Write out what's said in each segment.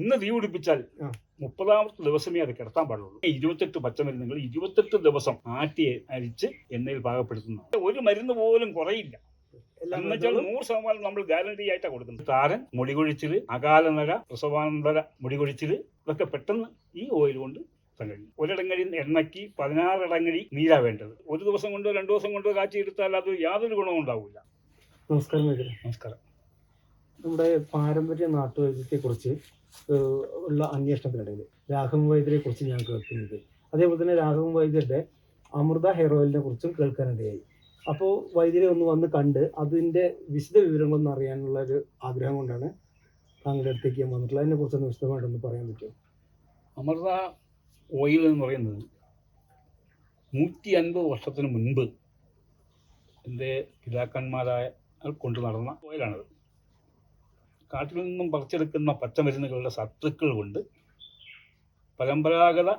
ഇന്ന് തീ പിടിപ്പിച്ചാൽ. മുപ്പതാമത്തെ ദിവസമേ അത് കിടത്താൻ പാടുള്ളൂ. ഇരുപത്തെട്ട് പച്ചമരുന്നുകൾ ഇരുപത്തെട്ട് ദിവസം ആട്ടി അരിച്ച് എണ്ണയിൽ പാകപ്പെടുത്തുന്നു. ഒരു മരുന്ന് പോലും കുറയില്ല. എന്നുവെച്ചാൽ എന്ന് വെച്ചാൽ നൂറ് ശതമാനം നമ്മൾ ഗ്യാരണ്ടി ആയിട്ടാണ് കൊടുക്കുന്നത്. താരൻ മുടികൊഴിച്ചിൽ അകാലനര പ്രസവാനന്തര മുടികൊഴിച്ചിൽ ഇതൊക്കെ പെട്ടെന്ന് ഈ ഓയിൽ കൊണ്ട് സംഘടിക്കും ഒരിടങ്ങഴി എണ്ണയ്ക്ക് പതിനാറ് ഇടങ്ങഴി നീരാ വേണ്ടത്. ഒരു ദിവസം കൊണ്ടോ രണ്ടു ദിവസം കൊണ്ടോ കാച്ചി എടുത്താൽ അത് യാതൊരു ഗുണവും ഉണ്ടാവില്ല. നമസ്കാരം നമസ്കാരം. നമ്മുടെ പാരമ്പര്യ നാട്ടുവൈദ്യത്തെ കുറിച്ച് ഉള്ള അന്വേഷണത്തിനിടയിൽ രാഘവ വൈദ്യരെ കുറിച്ച് ഞാൻ കേൾക്കുന്നത്. അതേപോലെ തന്നെ രാഘവ വൈദ്യരുടെ അമൃത ഹെയർ കുറിച്ചും കേൾക്കാനിടയായി. അപ്പോൾ വൈദ്യരെ ഒന്ന് വന്ന് കണ്ട് അതിന്റെ വിശദ വിവരങ്ങളൊന്നും അറിയാനുള്ള ഒരു ആഗ്രഹം കൊണ്ടാണ് താങ്കളുടെ അടുത്തേക്ക് ഞാൻ വന്നിട്ടുള്ളത്. അതിനെ കുറിച്ചൊന്ന് വിശദമായിട്ടൊന്ന് പറയാൻ പറ്റുമോ? അമൃത ഓയിൽ എന്ന് പറയുന്നത് നൂറ്റി അൻപത് വർഷത്തിന് മുൻപ് എന്റെ പിതാക്കന്മാരായ കൊണ്ട് നടന്ന ഓയിലാണത്. കാട്ടിൽ നിന്നും പറിച്ചെടുക്കുന്ന പച്ചമരുന്നുകളുടെ സത്തുക്കൾ കൊണ്ട് പരമ്പരാഗത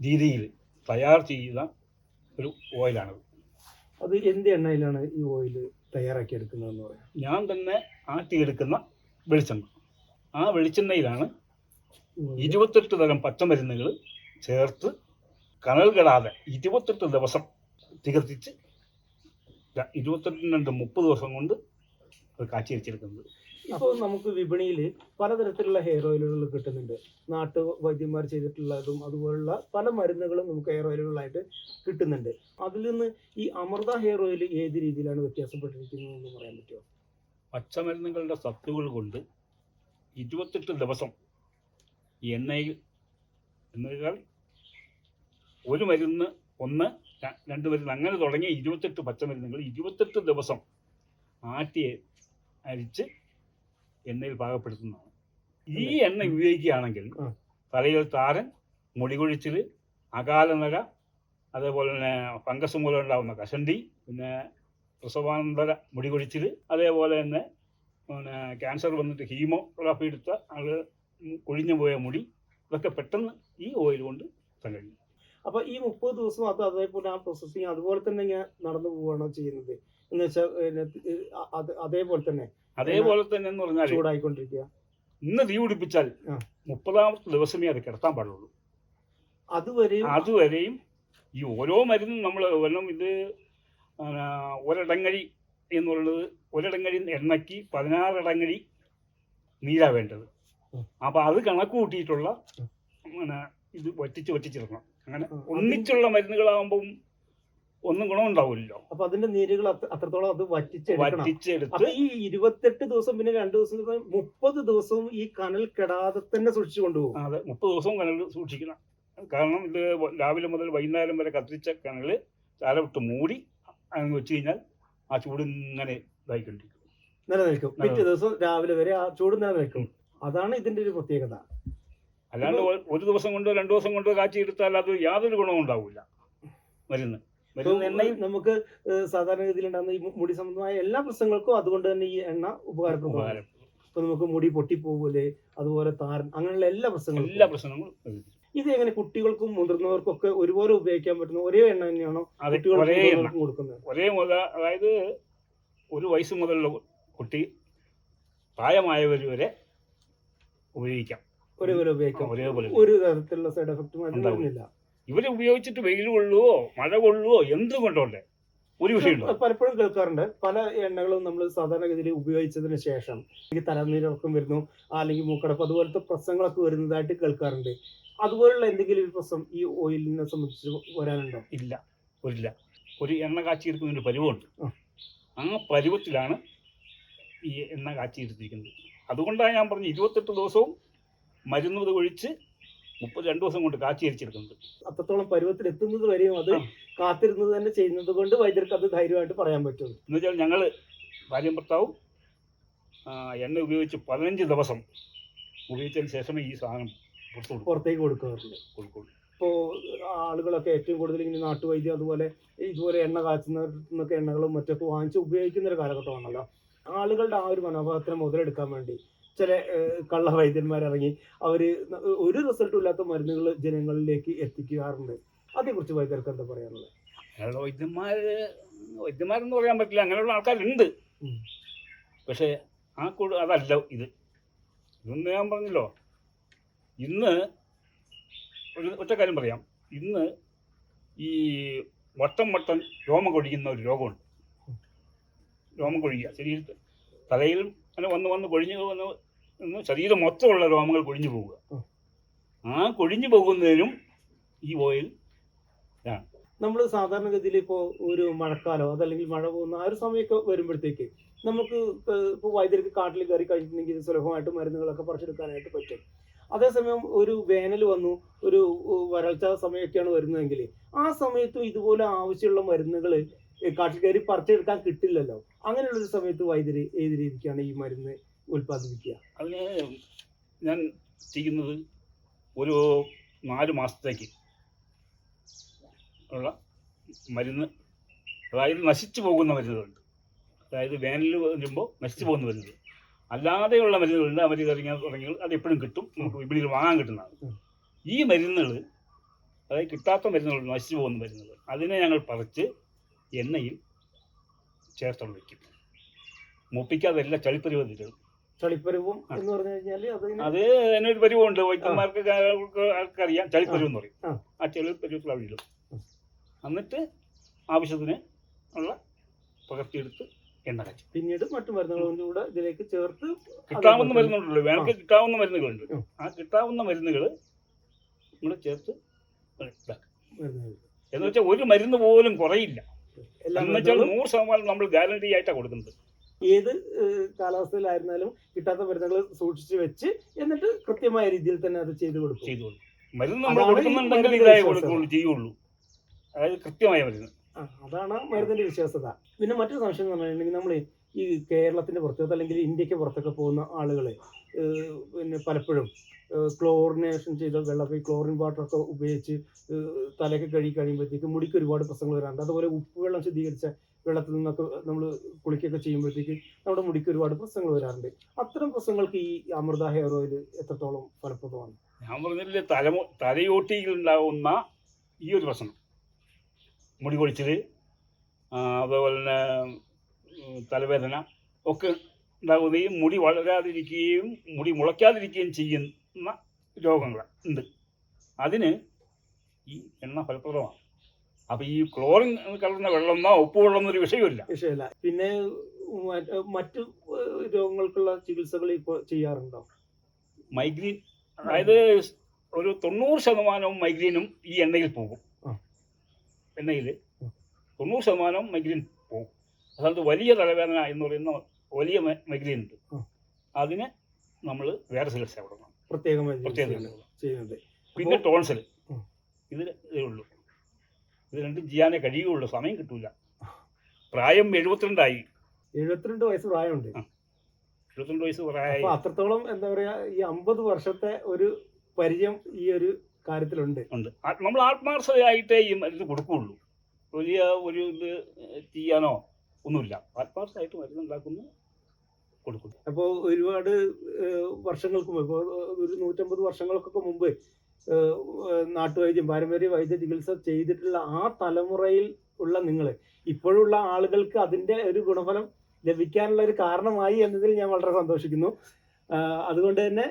രീതിയിൽ തയ്യാർ ചെയ്യുന്ന ഒരു ഓയിലാണത് അത്. എന്ത് എണ്ണയിലാണ് ഈ ഓയിൽ തയ്യാറാക്കി എടുക്കുന്നതെന്ന് പറയാം? ഞാൻ തന്നെ ആട്ടിയെടുക്കുന്ന വെളിച്ചെണ്ണ. ആ വെളിച്ചെണ്ണയിലാണ് ഇരുപത്തെട്ട് തരം പച്ചമരുന്നുകൾ ചേർത്ത് കനൽ കെടാതെ ഇരുപത്തെട്ട് ദിവസം തികർത്തിച്ച് ഇരുപത്തെട്ടിന് രണ്ട് മുപ്പത് ദിവസം കൊണ്ട് അത് കാച്ചി വെച്ചെടുക്കുന്നത്. ഇപ്പോൾ നമുക്ക് വിപണിയിൽ പലതരത്തിലുള്ള ഹെയർ ഓയിലുകൾ കിട്ടുന്നുണ്ട്. നാട്ടു വൈദ്യന്മാർ ചെയ്തിട്ടുള്ളതും അതുപോലുള്ള പല മരുന്നുകളും നമുക്ക് ഹെയർ ഓയിലുകളായിട്ട് കിട്ടുന്നുണ്ട്. അതിൽ നിന്ന് ഈ അമൃത ഹെയർ ഓയിൽ ഏത് രീതിയിലാണ് വ്യത്യാസപ്പെട്ടിരിക്കുന്നത് എന്ന് പറയാൻ പറ്റുമോ? പച്ചമരുന്നുകളുടെ സത്തുകൾ കൊണ്ട് ഇരുപത്തെട്ട് ദിവസം എണ്ണയിൽ എന്നുവെച്ചാൽ ഒരു മരുന്ന് ഒന്ന് രണ്ട് മരുന്ന് അങ്ങനെ തുടങ്ങിയ ഇരുപത്തെട്ട് പച്ചമരുന്നുകൾ ഇരുപത്തെട്ട് ദിവസം ആട്ടി അരിച്ച് എണ്ണയിൽ പാകപ്പെടുത്തുന്നതാണ്. ഈ എണ്ണ ഉപയോഗിക്കുകയാണെങ്കിൽ തലയിൽ താരൻ മുടികൊഴിച്ചിൽ അകാലനര അതേപോലെ തന്നെ ഫംഗസ് മൂലം ഉണ്ടാകുന്ന കഷണ്ടി പിന്നെ പ്രസവാനന്തര മുടികൊഴിച്ചിൽ അതേപോലെ തന്നെ പിന്നെ ക്യാൻസർ വന്നിട്ട് ഹീമോഗ്രാഫി എടുത്ത അത് കൊഴിഞ്ഞു പോയ മുടി ഇതൊക്കെ പെട്ടെന്ന് ഈ ഓയിൽ കൊണ്ട് സംഘടിക്കും അപ്പോൾ ഈ മുപ്പത് ദിവസം അത് അതേപോലെ ആ പ്രോസസ്സിങ് അതുപോലെ തന്നെ ഇങ്ങനെ നടന്നു പോവുകയാണോ ചെയ്യുന്നത്. എന്ന് വെച്ചാൽ അതേപോലെ തന്നെ അതേപോലെ തന്നെ എന്ന് പറഞ്ഞാൽ ചൂടായിക്കൊണ്ടിരിക്കുക ഇന്ന് തീ പിടിപ്പിച്ചാൽ. മുപ്പതാമത്തെ ദിവസമേ അത് കിടത്താൻ പാടുള്ളൂ അതുവരെ അതുവരെയും ഈ ഓരോ മരുന്നും നമ്മൾ വല്ലതും ഇത് ഒരിടങ്ങഴി എന്ന് പറയുന്നത് ഒരിടങ്ങഴി എണ്ണയ്ക്ക് പതിനാറിടങ്ങഴി നീരാ വേണ്ടത്. അപ്പൊ അത് കണക്ക് കൂട്ടിയിട്ടുള്ള ഇത് വറ്റിച്ച് ഒറ്റിച്ചിരുന്നു അങ്ങനെ. ഒന്നിച്ചുള്ള മരുന്നുകളാകുമ്പം ഒന്നും ഗുണമുണ്ടാവില്ലല്ലോ. അപ്പൊ അതിന്റെ നീരുകൾ അത്രത്തോളം അത് വറ്റിച്ചെടുക്കണം. വറ്റിച്ചെടുത്ത് അപ്പൊ ഈ ഇരുപത്തെട്ട് ദിവസം പിന്നെ രണ്ടു ദിവസം ദിവസം മുപ്പത് ദിവസവും ഈ കനൽ കെടാതെ തന്നെ സൂക്ഷിച്ചു കൊണ്ടുപോകും. അതെ. മുപ്പത് ദിവസവും കനൽ സൂക്ഷിക്കണം. കാരണം ഇത് രാവിലെ മുതൽ വൈകുന്നേരം വരെ കത്തിച്ച കനൽ ചാലവിട്ട് മൂടി അങ്ങ് വെച്ച് കഴിഞ്ഞാൽ ആ ചൂട് ഇങ്ങനെ ഇതായിക്കൊണ്ടിരിക്കും. നിലനിൽക്കും. പിറ്റേ ദിവസം രാവിലെ വരെ ആ ചൂട് നിലനിൽക്കും. അതാണ് ഇതിന്റെ ഒരു പ്രത്യേകത. അല്ലാണ്ട് ഒരു ദിവസം കൊണ്ടോ രണ്ടു ദിവസം കൊണ്ടോ കാച്ചി എടുത്താൽ അത് യാതൊരു ഗുണവും ഉണ്ടാവില്ല. മരുന്ന്. എണ്ണയിൽ നമുക്ക് സാധാരണ സാധാരണഗതിയിൽ ഉണ്ടാകുന്ന ഈ മുടി സംബന്ധമായ എല്ലാ പ്രശ്നങ്ങൾക്കും അതുകൊണ്ട് തന്നെ ഈ എണ്ണ ഉപകാരപ്രദമാണ്. ഉപകാരം. ഇപ്പൊ നമുക്ക് മുടി പൊട്ടിപ്പോകൂലേ അതുപോലെ താരൻ അങ്ങനെയുള്ള എല്ലാ പ്രശ്നങ്ങളും എല്ലാ പ്രശ്നങ്ങളും ഇത് എങ്ങനെ കുട്ടികൾക്കും മുതിർന്നവർക്കും ഒക്കെ ഒരുപോലെ ഉപയോഗിക്കാൻ പറ്റുന്ന ഒരേ എണ്ണ തന്നെയാണോ കുട്ടികൾക്കും എണ്ണ. കൊടുക്കുന്നത്? ഒരേ മുതൽ അതായത് ഒരു വയസ്സ് മുതലുള്ള കുട്ടി പ്രായമായവർ വരെ ഉപയോഗിക്കാം. ഒരേപോലെ ഉപയോഗിക്കാം. ഒരേപോലെ ഒരു തരത്തിലുള്ള സൈഡ് എഫക്റ്റും ഉണ്ടാവില്ല. വരുന്നില്ല. ഇവരെ ഉപയോഗിച്ചിട്ട് വെയിൽ കൊള്ളുവോ മഴ കൊള്ളുവോ എന്തും കൊണ്ടോട്ടെ. ഒരു വിഷയമുണ്ടോ പലപ്പോഴും കേൾക്കാറുണ്ട്. പല എണ്ണകളും നമ്മൾ സാധാരണഗതിയിൽ ഉപയോഗിച്ചതിന് ശേഷം ഈ തലനീരക്കം വരുന്നു അല്ലെങ്കിൽ മൂക്കടപ്പ് അതുപോലത്തെ പ്രശ്നങ്ങളൊക്കെ വരുന്നതായിട്ട് കേൾക്കാറുണ്ട്. അതുപോലുള്ള എന്തെങ്കിലും ഒരു പ്രശ്നം ഈ ഓയിലിനെ സംബന്ധിച്ച് വരാനുണ്ടോ? ഇല്ല ഒരില്ല. ഒരു എണ്ണ കാച്ചിയെടുക്കുന്നതിന് പരുവമുണ്ട് ആ. പരുവത്തിലാണ് ഈ എണ്ണ കാച്ചിയെടുത്തിരിക്കുന്നത്. അതുകൊണ്ടാണ് ഞാൻ പറഞ്ഞത് ഇരുപത്തെട്ട് ദിവസവും മരുന്ന് ഒഴിച്ച് മുപ്പത് രണ്ടു ദിവസം കൊണ്ട് കാച്ചി അരിച്ചെടുക്കുന്നത് അത്രത്തോളം പരുവത്തിൽ എത്തുന്നത് വരെയും അത് കാത്തിരുന്നത് തന്നെ ചെയ്യുന്നത് കൊണ്ട് വൈദ്യർക്ക് അത് ധൈര്യമായിട്ട് പറയാൻ പറ്റും. എന്ന് വെച്ചാൽ ഞങ്ങൾ ഭാര്യയും ഭർത്താവും എണ്ണ ഉപയോഗിച്ച് പതിനഞ്ച് ദിവസം ഉപയോഗിച്ചതിന് ശേഷമേ ഈ സാധനം പുറത്തു പുറത്തേക്ക് കൊടുക്കാറുള്ളൂ. കൊടുക്കുള്ളൂ ഇപ്പോൾ ആളുകളൊക്കെ ഏറ്റവും കൂടുതൽ ഇങ്ങനെ നാട്ടുവൈദ്യം അതുപോലെ ഇതുപോലെ എണ്ണ കാച്ചുന്നൊക്കെ എണ്ണകളും മറ്റൊക്കെ വാങ്ങിച്ച് ഉപയോഗിക്കുന്ന ഒരു കാലഘട്ടമാണല്ലോ. ആളുകളുടെ ആ ഒരു മനോഭാവത്തിനെ മുതലെടുക്കാൻ വേണ്ടി ചില കള്ള വൈദ്യന്മാരിറങ്ങി അവർ ഒരു റിസൾട്ടും ഇല്ലാത്ത മരുന്നുകൾ ജനങ്ങളിലേക്ക് എത്തിക്കാറുണ്ട്. അതേക്കുറിച്ച് വൈദ്യർക്ക് എന്താ പറയാനുള്ളത്? അങ്ങനെയുള്ള വൈദ്യന്മാര് വൈദ്യന്മാരെന്ന് പറയാൻ പറ്റില്ല. അങ്ങനെയുള്ള ആൾക്കാരുണ്ട്. പക്ഷെ ആ കൂടു അതല്ല ഇത്. ഇതൊന്ന് ഞാൻ പറഞ്ഞല്ലോ. ഇന്ന് ഒരു ഒറ്റ കാര്യം പറയാം. ഇന്ന് ഈ വട്ടം വട്ടം രോമം കൊഴിക്കുന്ന ഒരു രോഗമുണ്ട്. രോമം കൊഴിയുക. ശരീരത്തിൽ തലയിലും അങ്ങനെ വന്ന് വന്ന് കൊഴിഞ്ഞ് വന്ന് ശരീരം മൊത്തമുള്ള രോമങ്ങൾ കൊഴിഞ്ഞു പോവുക. ആ. കൊഴിഞ്ഞു പോകുന്നതിനും ഈ ഓയിൽ നമ്മൾ സാധാരണഗതിയിൽ ഇപ്പോൾ ഒരു മഴക്കാലോ അതല്ലെങ്കിൽ മഴ പോകുന്ന ആ ഒരു സമയമൊക്കെ വരുമ്പോഴത്തേക്ക് നമുക്ക് ഇപ്പോൾ വൈദ്യർക്ക് കാട്ടിൽ കയറി കഴിഞ്ഞിട്ടുണ്ടെങ്കിൽ സുലഭമായിട്ട് മരുന്നുകളൊക്കെ പറിച്ചെടുക്കാനായിട്ട് പറ്റും. അതേസമയം ഒരു വേനൽ വന്നു ഒരു വരൾച്ച സമയമൊക്കെയാണ് വരുന്നതെങ്കിൽ ആ സമയത്തും ഇതുപോലെ ആവശ്യമുള്ള മരുന്നുകൾ കാട്ടിൽ കയറി പറിച്ചെടുക്കാൻ കിട്ടില്ലല്ലോ. അങ്ങനെയുള്ളൊരു സമയത്ത് വൈദ്യുതി ഏത് രീതിക്കാണ് ഈ മരുന്ന് ഉൽപ്പാദിപ്പിക്കുക. അതിന് ഞാൻ ചെയ്യുന്നത് ഒരു നാല് മാസത്തേക്ക് ഉള്ള മരുന്ന് അതായത് നശിച്ചു പോകുന്ന മരുന്നുകളുണ്ട്. അതായത് വേനൽ വരുമ്പോൾ നശിച്ചു പോകുന്ന മരുന്നുകൾ. അല്ലാതെയുള്ള മരുന്നുകളുണ്ട്. അവർ ഇറങ്ങിയ തുടങ്ങി അത് എപ്പോഴും കിട്ടും. നമുക്ക് വിപണിയിൽ വാങ്ങാൻ കിട്ടുന്നതാണ്. ഈ മരുന്നുകൾ അതായത് കിട്ടാത്ത മരുന്നുകൾ നശിച്ചു പോകുന്ന മരുന്നുകൾ അതിനെ ഞങ്ങൾ പറിച്ച് എണ്ണയിൽ ചേർത്തുള്ള വയ്ക്കും മുപ്പിക്കാതെ എല്ലാ ചളിപ്പരിവതികളും ചളിപ്പരവും എന്ന് പറഞ്ഞു കഴിഞ്ഞാൽ അത് അതിനൊരു പരിവുണ്ട്. വൈദ്യന്മാർക്ക് ആൾക്കറിയാം. ചളിപ്പരുവ് എന്ന് പറയും. ആ. ചളിപ്പരുവത്തിൽ അവിടെ എന്നിട്ട് ആവശ്യത്തിന് ഉള്ള പകർത്തിയെടുത്ത് എണ്ണ കാച്ചും. പിന്നീട് മറ്റു മരുന്നുകളും കൂടെ ഇതിലേക്ക് ചേർത്ത് കിട്ടാവുന്ന മരുന്നുണ്ടല്ലോ. വേണമെങ്കിൽ കിട്ടാവുന്ന മരുന്നുകളുണ്ട്. ആ കിട്ടാവുന്ന മരുന്നുകൾ നമ്മൾ ചേർത്ത് എന്ന് വെച്ചാൽ ഒരു മരുന്ന് പോലും കുറയില്ല. എന്ന് വെച്ചാൽ നൂറ് ശതമാനം നമ്മൾ ഗ്യാരണ്ടി ആയിട്ടാണ് കൊടുക്കുന്നത്. ഏത് കാലാവസ്ഥയിലായിരുന്നാലും കിട്ടാത്ത മരുന്നുകൾ സൂക്ഷിച്ചു വെച്ച് എന്നിട്ട് കൃത്യമായ രീതിയിൽ തന്നെ അത് ചെയ്തു കൊടുക്കും. മരുന്ന് നമ്മൾ അതാണ് ഈ കൊടുക്കുന്നുണ്ടെങ്കിൽ മരുന്നിന്റെ ഇതായി വിശ്വാസം. കൊടുക്കുള്ളൂ ചെയ്യുള്ളൂ. അതായത് കൃത്യമായ മരുന്ന്. ആ, അതാണ് മരുന്നിന്റെ വിശ്വാസത പിന്നെ മറ്റൊരു സംശയം എന്ന് പറഞ്ഞിട്ടുണ്ടെങ്കിൽ നമ്മൾ ഈ കേരളത്തിന്റെ പുറത്തോട്ട് അല്ലെങ്കിൽ ഇന്ത്യയ്ക്ക് പുറത്തൊക്കെ പോകുന്ന ആളുകൾ പിന്നെ പലപ്പോഴും ക്ലോറിനേഷൻ ചെയ്ത വെള്ളം ഈ ക്ലോറിൻ വാട്ടർ ഒക്കെ ഉപയോഗിച്ച് ഏഹ്, തലയൊക്കെ കഴുകി കഴിയുമ്പോഴത്തേക്ക് മുടിക്ക് ഒരുപാട് പ്രശ്നങ്ങൾ വരാറുണ്ട്. അതുപോലെ ഉപ്പ് വെള്ളം ശുദ്ധീകരിച്ച വെള്ളത്തിൽ നിന്നൊക്കെ നമ്മൾ കുളിക്കൊക്കെ ചെയ്യുമ്പോഴത്തേക്ക് നമ്മുടെ മുടിക്ക് ഒരുപാട് പ്രശ്നങ്ങൾ വരാറുണ്ട്. അത്തരം പ്രശ്നങ്ങൾക്ക് ഈ അമൃത ഹെയർ ഓയിൽ എത്രത്തോളം ഫലപ്രദമാണ്? ഞാൻ പറഞ്ഞില്ലേ തലമു തലയോട്ടിയിൽ ഉണ്ടാകുന്ന ഈ ഒരു പ്രശ്നം. മുടി കൊഴിച്ചിൽ അതുപോലെ തന്നെ തലവേദന ഒക്കെ ഉണ്ടാകുകയും മുടി വളരാതിരിക്കുകയും മുടി മുളയ്ക്കാതിരിക്കുകയും ചെയ്യുന്ന രോഗങ്ങൾ ഉണ്ട്. അതിന് ഈ എണ്ണ ഫലപ്രദമാണ്. അപ്പോൾ ഈ ക്ലോറിൻ കലർന്ന വെള്ളമെന്നോ ഉപ്പ് വെള്ളം എന്നൊരു വിഷയമില്ല വിഷയമില്ല. പിന്നെ മറ്റു രോഗങ്ങൾക്കുള്ള ചികിത്സകൾ ഇപ്പോൾ ചെയ്യാറുണ്ടോ? മൈഗ്രീൻ അതായത് ഒരു തൊണ്ണൂറ് ശതമാനവും മൈഗ്രീനും ഈ എണ്ണയിൽ പോകും. എണ്ണയിൽ തൊണ്ണൂറ് ശതമാനം മൈഗ്രീൻ പോകും. അതായത് വലിയ തലവേദന എന്ന് പറയുന്ന വലിയ മൈഗ്രീൻ ഉണ്ട്. അതിന് നമ്മൾ വേറെ ചികിത്സ കൊടുക്കണം. പ്രത്യേകമായി പ്രത്യേക ചെയ്യുന്നത്. പിന്നെ ടോൺസിൽ ഇതിൽ ഇതേ ഉള്ളൂ. ഇത് രണ്ടും ചെയ്യാനേ കഴിയുള്ളൂ സമയം കിട്ടൂല. പ്രായം എഴുപത്തിരണ്ടായി. എഴുപത്തിരണ്ട് വയസ്സ് പ്രായമുണ്ട്. എഴുപത്തിരണ്ട് വയസ്സ് പ്രായം അപ്പൊ അത്രത്തോളം എന്താ പറയാ ഈ അമ്പത് വർഷത്തെ ഒരു പരിചയം ഈ ഒരു കാര്യത്തിലുണ്ട്. ഉണ്ട്. നമ്മൾ ആത്മാർത്ഥതയായിട്ടേ ഈ മരുന്ന് കൊടുക്കുകയുള്ളൂ. വലിയ ഒരു ഇത് ചെയ്യാനോ ഒന്നുമില്ല. ആത്മാർത്ഥമായിട്ട് മരുന്ന് ഉണ്ടാക്കുന്നു കൊടുക്കുന്നു. അപ്പോൾ ഒരുപാട് വർഷങ്ങൾക്ക് മുമ്പ് ഒരു നൂറ്റമ്പത് വർഷങ്ങൾക്കൊക്കെ മുമ്പ് നാട്ടുവൈദ്യം പാരമ്പര്യ വൈദ്യ ചികിത്സ ചെയ്തിട്ടുള്ള ആ തലമുറയിൽ ഉള്ള നിങ്ങൾ ഇപ്പോഴുള്ള ആളുകൾക്ക് അതിന്റെ ഒരു ഗുണഫലം ലഭിക്കാനുള്ള ഒരു കാരണമായി എന്നതിൽ ഞാൻ വളരെ സന്തോഷിക്കുന്നു. അതുകൊണ്ട് തന്നെ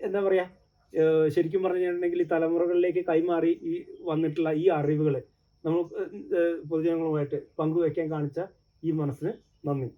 എന്താ പറയുക ശരിക്കും പറഞ്ഞിട്ടുണ്ടെങ്കിൽ ഈ തലമുറകളിലേക്ക് കൈമാറി ഈ വന്നിട്ടുള്ള ഈ അറിവുകൾ നമ്മൾ പൊതുജനങ്ങളുമായിട്ട് പങ്കുവയ്ക്കാൻ കാണിച്ച ഈ മനസ്സിന് നന്ദി.